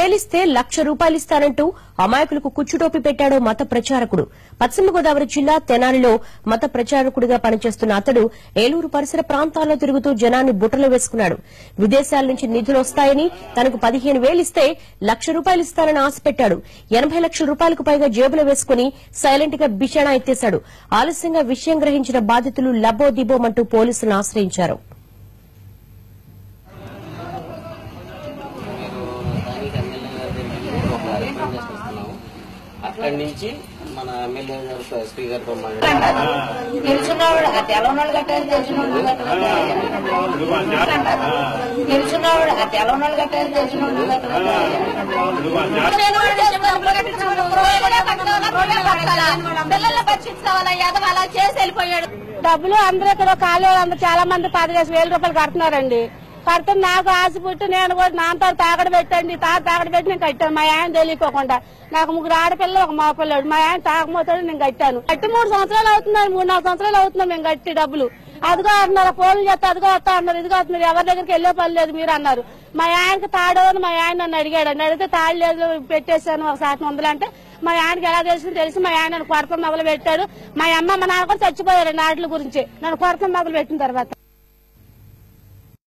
తేలిస్తే లక్ష రూపాయలిస్తానంటూ అమాయకులకు కుచ్చుటోపి పెట్టాడో మత ప్రచారకుడు. పశ్చిమ గోదావరి జిల్లా తెనాలిలో మత ప్రచారకుడిగా పనిచేస్తున్న అతడు ఏలూరు పరిసర ప్రాంతాల్లో తిరుగుతూ జనాన్ని బుట్టలో వేసుకున్నాడు. విదేశాల నుంచి నిధులు వస్తాయని తనకు పదిహేను వేలిస్తే లక్ష రూపాయలు ఇస్తానని ఆశ పెట్టాడు. ఎనభై లక్షల రూపాయలకు పైగా జేబులో వేసుకుని సైలెంట్గా బిషాణా ఎత్తేశాడు. ఆలస్యంగా విషయం గ్రహించిన బాధితులు లబో దిబోమంటూ పోలీసులను ఆశ్రయించారు స్థానిక ఎమ్మెల్యే గారి దగ్గరికి ఒక రిప్రజెంటేషన్ ఇస్తున్నాము అక్కడి నుంచి మన ఎమ్మెల్యే గారు ఎస్పీ గారితో మాట్లాడి తెలుసున్నవాడు తెలవనోళ్ళు కట్టారు తెలిసినోళ్ళు కట్టారు తెలుసున్నవాడు తెలవనోళ్ళు కట్టారు తెలిసినోళ్ళు పిల్లల్ని పరీక్షించుకోవాలా ఎదవ అలా చేసి వెళ్ళిపోయాడు డబ్బులు అందరూ ఇక్కడ కాళ్ళు అందరూ చాలా మంది పదిహేను వేల రూపాయలు కడుతున్నారండి కడితే నాకు ఆశ పుట్టి నేను కూడా నాన్నతో తాగడ పెట్టండి తా తాగడ పెట్టి నేను కట్టాను. మా ఆయన తెలియకోకుండా. నాకు ముగ్గురు ఆడపిల్ల ఒక మా పిల్లడు మా ఆయన తాగమోతాడు నేను కట్టాను. కట్టి మూడు సంవత్సరాలు అవుతున్నాను మూడు నాలుగు సంవత్సరాలు అవుతున్నాం మేము కట్టి డబ్బులు. అదిగో అంటున్నారు ఫోన్లు చేస్తే అదిగో వస్తా అన్నారు. ఇదిగో వస్తున్నారు ఎవరి దగ్గరికి వెళ్ళే పని లేదు మీరు అన్నారు. మా ఆయనకి తాడు మా ఆయన నన్ను అడిగాడు. అని అడిగితే తాడు లేదు పెట్టేశాను ఒక శాతం వందలు అంటే. మా ఆయనకి ఎలా తెలిసింది తెలిసి మా ఆయన నన్ను కొరత మొదలు పెట్టాడు మా అమ్మ మా నాన్న కూడా చచ్చిపోయారు నాట్ల గురించి. నన్ను కొరత మొదలు పెట్టిన తర్వాత.